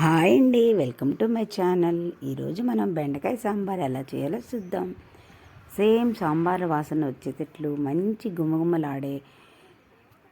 Hi అండి welcome to my channel. ఈరోజు మనం బెండకాయ సాంబార్ ఎలా చేయాలో చూద్దాం. సేమ్ సాంబార్ వాసన వచ్చేటట్లు మంచి గుమగుమలాడే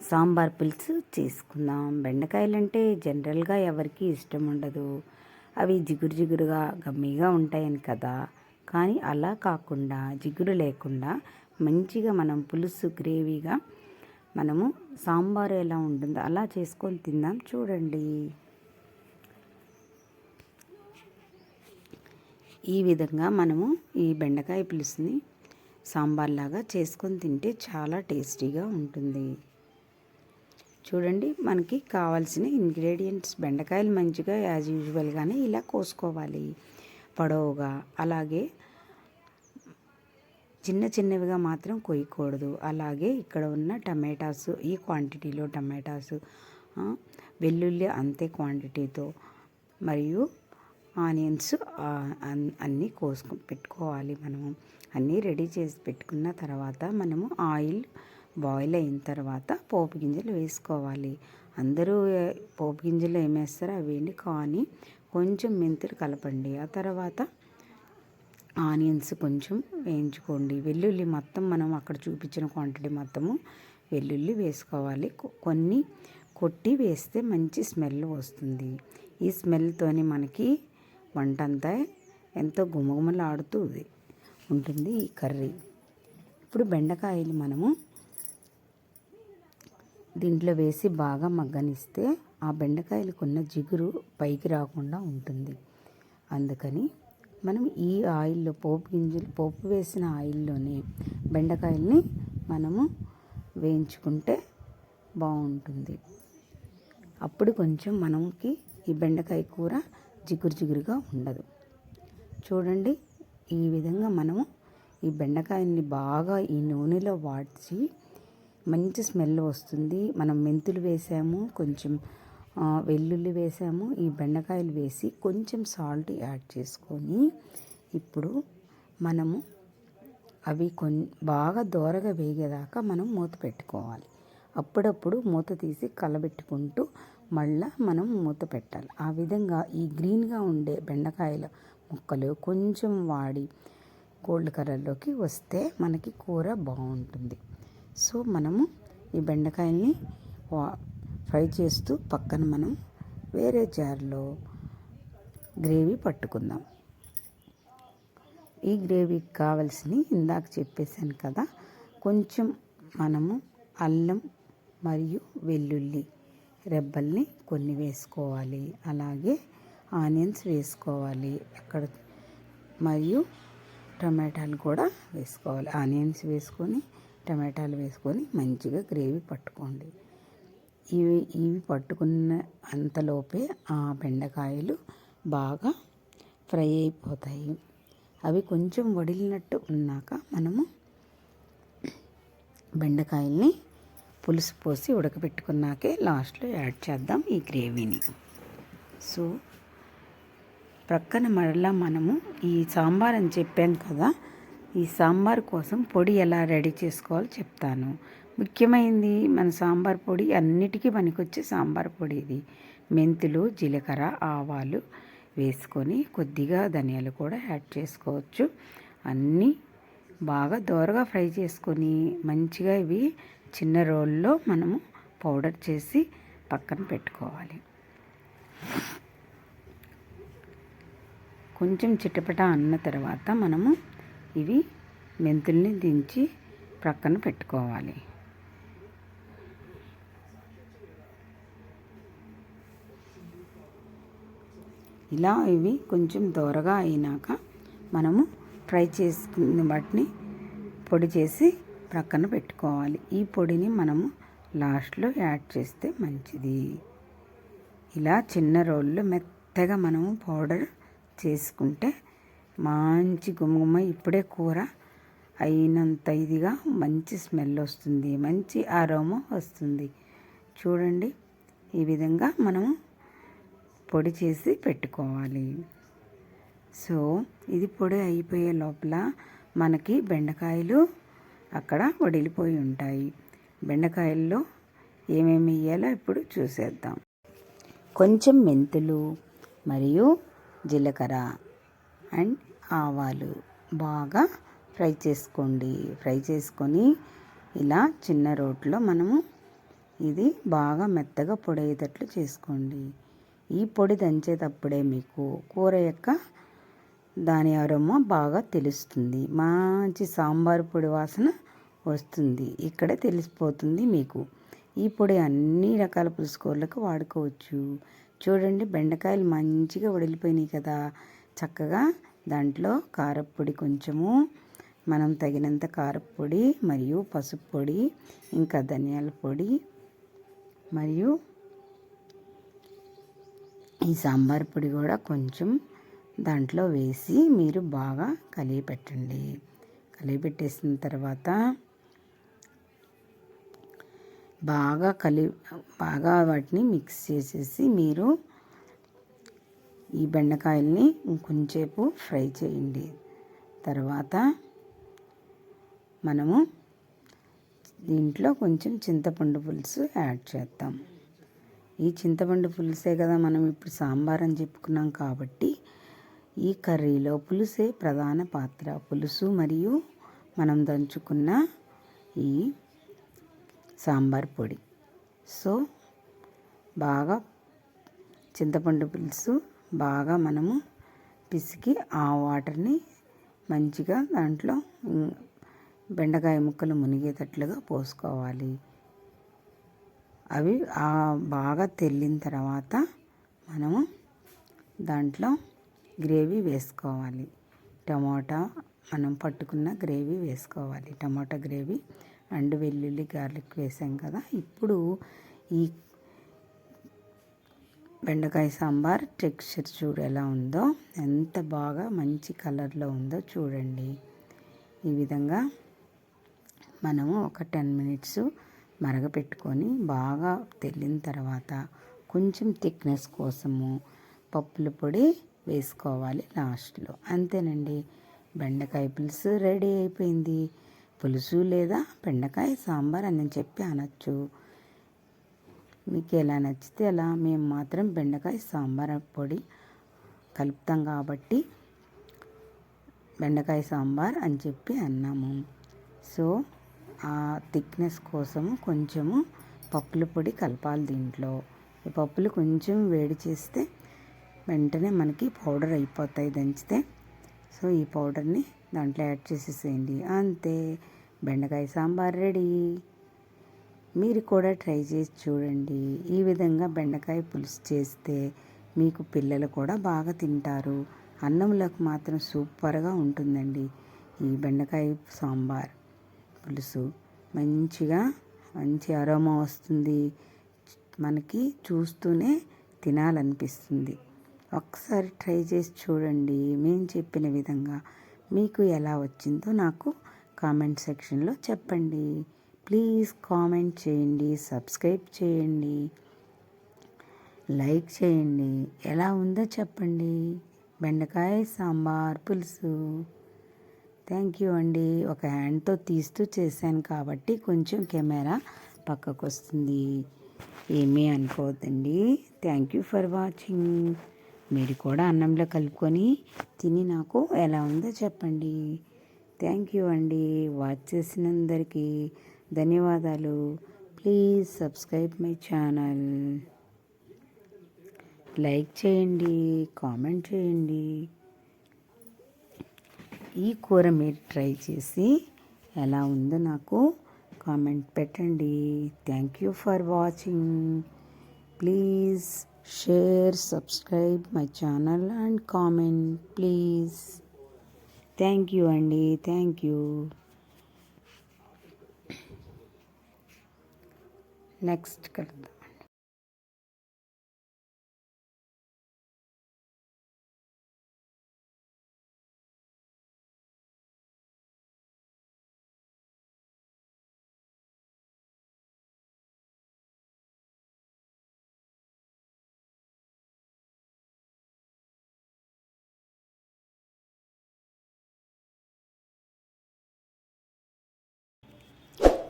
సాంబార్ పులుసు చేసుకుందాం. బెండకాయలు అంటే జనరల్గా ఎవరికి ఇష్టం ఉండదు. అవి జిగురు జిగురుగా గమ్మీగా ఉంటాయని కదా. కానీ అలా కాకుండా జిగురు లేకుండా మంచిగా మనం పులుసు గ్రేవీగా మనము సాంబారు ఎలా ఉంటుందో అలా చేసుకొని తిందాం. చూడండి. ఈ విధంగా మనము ఈ బెండకాయ పులుసుని సాంబార్లాగా చేసుకొని తింటే చాలా టేస్టీగా ఉంటుంది. చూడండి మనకి కావాల్సిన ఇంగ్రీడియంట్స్ బెండకాయలు మంచిగా యాజ్ యూజువల్గానే ఇలా కోసుకోవాలి. పొడవుగా అలాగే చిన్న చిన్నవిగా మాత్రం కొయ్యకూడదు. అలాగే ఇక్కడ ఉన్న టమాటాస్ ఈ క్వాంటిటీలో టమాటాస్ వెల్లుల్లి అంతే క్వాంటిటీతో మరియు ఆనియన్స్ అన్నీ కోసుకు పెట్టుకోవాలి మనము. అన్నీ రెడీ చేసి పెట్టుకున్న తర్వాత మనము ఆయిల్ బాయిల్ అయిన తర్వాత పోపు గింజలు వేసుకోవాలి. అందరూ పోపు గింజలు ఏమేస్తారో అవి వేయండి. కానీ కొంచెం మెంతులు కలపండి. ఆ తర్వాత ఆనియన్స్ కొంచెం వేయించుకోండి. వెల్లుల్లి మొత్తం మనం అక్కడ చూపించిన క్వాంటిటీ మొత్తము వెల్లుల్లి వేసుకోవాలి. కొన్ని కొట్టి వేస్తే మంచి స్మెల్ వస్తుంది. ఈ స్మెల్తోని మనకి వంట అంతా ఎంతో గుమగుమలాడుతుంది ఉంటుంది ఈ కర్రీ. ఇప్పుడు బెండకాయలు మనము దీంట్లో వేసి బాగా మగ్గనిస్తే ఆ బెండకాయలు కొన్న జిగురు పైకి రాకుండా ఉంటుంది. అందుకని మనం ఈ ఆయిల్లో పోపు గింజలు పోపు వేసిన ఆయిల్లోనే బెండకాయల్ని మనము వేయించుకుంటే బాగుంటుంది. అప్పుడు కొంచెం మనకి ఈ బెండకాయ కూర జిగురు జిగురుగా ఉండదు. చూడండి ఈ విధంగా మనము ఈ బెండకాయని బాగా ఈ నూనెలో వాడ్చి మంచి స్మెల్ వస్తుంది. మనం మెంతులు వేసాము కొంచెం వెల్లుల్లి వేసాము ఈ బెండకాయలు వేసి కొంచెం సాల్ట్ యాడ్ చేసుకొని ఇప్పుడు మనము అవి కొన్ బాగా దోరగా వేగేదాకా మనం మూత పెట్టుకోవాలి. అప్పుడప్పుడు మూత తీసి కలబెట్టుకుంటూ మళ్ళా మనం మూత పెట్టాలి. ఆ విధంగా ఈ గ్రీన్గా ఉండే బెండకాయల ముక్కలు కొంచెం వాడి గోల్డ్ కలర్లోకి వస్తే మనకి కూర బాగుంటుంది. సో మనము ఈ బెండకాయల్ని ఫ్రై చేస్తూ పక్కన మనం వేరే జార్లో గ్రేవీ పట్టుకుందాం. ఈ గ్రేవీకి కావలసినవి ఇందాక చెప్పేశాను కదా కొంచెం మనము అల్లం మరియు వెల్లుల్లి రెబ్బల్ని కొన్ని వేసుకోవాలి. అలాగే ఆనియన్స్ వేసుకోవాలి. అక్కడ మరియు టమాటాలు కూడా వేసుకోవాలి. ఆనియన్స్ వేసుకొని టమాటాలు వేసుకొని మంచిగా గ్రేవీ పట్టుకోండి. ఇవి ఇవి పట్టుకున్న అంతలోపే ఆ బెండకాయలు బాగా ఫ్రై అయిపోతాయి. అవి కొంచెం వడిలినట్టు ఉన్నాక మనము బెండకాయల్ని పులుసు పోసి ఉడకబెట్టుకున్నాకే లాస్ట్లో యాడ్ చేద్దాం ఈ గ్రేవీని. సో ప్రక్కన మరలా మనము ఈ సాంబార్ అని చెప్పాను కదా ఈ సాంబార్ కోసం పొడి ఎలా రెడీ చేసుకోవాలో చెప్తాను. ముఖ్యమైనది మన సాంబార్ పొడి అన్నిటికీ పనికొచ్చే సాంబార్ పొడి ఇది. మెంతులు జీలకర్ర ఆవాలు వేసుకొని కొద్దిగా ధనియాలు కూడా యాడ్ చేసుకోవచ్చు. అన్నీ బాగా దోరగా ఫ్రై చేసుకొని మంచిగా ఇవి చిన్న రోల్లో మనము పౌడర్ చేసి పక్కన పెట్టుకోవాలి. కొంచెం చిటపట అన్న తర్వాత మనము ఇవి మెంతుల్ని దించి ప్రక్కన పెట్టుకోవాలి. ఇలా ఇవి కొంచెం దోరగా అయినాక మనము ఫ్రై చేసుకున్న వాటిని పొడి చేసి ప్రక్కన పెట్టుకోవాలి. ఈ పొడిని మనము లాస్ట్లో యాడ్ చేస్తే మంచిది. ఇలా చిన్న రోల్లో మెత్తగా మనము పౌడర్ చేసుకుంటే మంచి గుమ్మగుమ్మ ఇప్పుడే కూర అయినంత ఇదిగా మంచి స్మెల్ వస్తుంది మంచి ఆరోమా వస్తుంది. చూడండి ఈ విధంగా మనము పొడి చేసి పెట్టుకోవాలి. సో ఇది పొడి అయిపోయే లోపల మనకి బెండకాయలు అక్కడ వడిలిపోయి ఉంటాయి. బెండకాయల్లో ఏమేమి వేయాలో ఇప్పుడు చూసేద్దాం. కొంచెం మెంతులు మరియు జీలకర్ర అండ్ ఆవాలు బాగా ఫ్రై చేసుకోండి. ఫ్రై చేసుకొని ఇలా చిన్న రోట్లో మనము ఇది బాగా మెత్తగా పొడేటట్లు చేసుకోండి. ఈ పొడి దంచేటప్పుడే మీకు కూర యొక్క దాని అరమ్మ బాగా తెలుస్తుంది. మంచి సాంబార్ పొడి వాసన వస్తుంది. ఇక్కడే తెలిసిపోతుంది మీకు. ఈ పొడి అన్ని రకాల పులుసుకూరలకు వాడుకోవచ్చు. చూడండి బెండకాయలు మంచిగా వడిలిపోయినాయి కదా. చక్కగా దాంట్లో కారప్పొడి కొంచెము మనం తగినంత కారప్పొడి మరియు పసుపు పొడి ఇంకా ధనియాల పొడి మరియు ఈ సాంబార్ పొడి కూడా కొంచెం దాంట్లో వేసి మీరు బాగా కలిగి పెట్టండి తర్వాత బాగా కలి బాగా వాటిని మిక్స్ చేసేసి మీరు ఈ బెండకాయల్ని ఇంకొంచేపు ఫ్రై చేయండి. తర్వాత మనము దీంట్లో కొంచెం చింతపండు పులుసు యాడ్ చేద్దాం. ఈ చింతపండు పులుసే కదా మనం ఇప్పుడు సాంబార్ అని చెప్పుకున్నాం కాబట్టి ఈ కర్రీలో పులుసే ప్రధాన పాత్ర. పులుసు మరియు మనం దంచుకున్న ఈ సాంబార్ పొడి. సో బాగా చింతపండు పులుసు బాగా మనము పిసికి ఆ వాటర్ని మంచిగా దాంట్లో బెండకాయ ముక్కలు మునిగేటట్లుగా పోసుకోవాలి. అవి బాగా తెల్లిన తర్వాత మనము దాంట్లో గ్రేవీ వేసుకోవాలి. టమాటా మనం పట్టుకున్న గ్రేవీ వేసుకోవాలి. టమాటా గ్రేవీ అండ్ వెల్లుల్లి గార్లిక్ వేసాం కదా. ఇప్పుడు ఈ బెండకాయ సాంబార్ టెక్స్చర్ చూడు ఎలా ఉందో ఎంత బాగా మంచి కలర్లో ఉందో చూడండి. ఈ విధంగా మనము ఒక టెన్ మినిట్స్ మరగపెట్టుకొని బాగా తెల్లిన తర్వాత కొంచెం థిక్నెస్ కోసము పప్పుల పొడి వేసుకోవాలి లాస్ట్లో. అంతేనండి. బెండకాయ పులుసు రెడీ అయిపోయింది. పులుసు లేదా బెండకాయ సాంబార్ అని చెప్పి అనొచ్చు. మీకు ఎలా నచ్చితే అలా మేము మాత్రం బెండకాయ సాంబార్ పొడి కలుపుతాం కాబట్టి బెండకాయ సాంబార్ అని చెప్పి అన్నాము. సో ఆ థిక్నెస్ కోసము కొంచెము పప్పుల పొడి కలపాలి దీంట్లో. ఈ పప్పులు కొంచెం వేడి చేస్తే వెంటనే మనకి పౌడర్ అయిపోతాయి దంచితే. సో ఈ పౌడర్ని దాంట్లో యాడ్ చేసేసేయండి. అంతే. బెండకాయ సాంబార్ రెడీ. మీరు కూడా ట్రై చేసి చూడండి. ఈ విధంగా బెండకాయ పులుసు చేస్తే మీకు పిల్లలు కూడా బాగా తింటారు. అన్నంలోకి మాత్రం సూపర్గా ఉంటుందండి. ఈ బెండకాయ సాంబార్ పులుసు మంచిగా మంచి అరోమా వస్తుంది. మనకి చూస్తూనే తినాలనిపిస్తుంది. ఒకసారి ట్రై చేసి చూడండి మేము చెప్పిన విధంగా మీకు ఎలా వచ్చిందో నాకు కామెంట్ సెక్షన్లో చెప్పండి. ప్లీజ్ కామెంట్ చేయండి సబ్స్క్రైబ్ చేయండి లైక్ చేయండి. ఎలా ఉందో చెప్పండి. బెండకాయ సాంబార్ పులుసు. థ్యాంక్ యూ అండి. ఒక హ్యాండ్తో తీస్తూ చేశాను కాబట్టి కొంచెం కెమెరా పక్కకు వస్తుంది ఏమీ అనుకోవద్దండి. Thank you for watching. మీరు కూడా అన్నంలో కలుపుకొని తిని నాకు ఎలా ఉందో చెప్పండి. థ్యాంక్ యూ అండి. వాచ్ చేసినందరికీ ధన్యవాదాలు. Please subscribe my channel. Like చేయండి కామెంట్ చేయండి. ఈ కూర మీరు ట్రై చేసి ఎలా ఉందో నాకు కామెంట్ పెట్టండి. Thank you for watching. Please share subscribe my channel and comment please. Thank you andy. Thank you. Next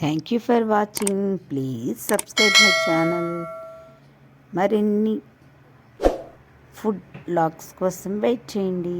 thank you for watching please subscribe my channel మరిన్ని ఫుడ్ లాగ్స్ కోసం వెయిట్ చేయండి.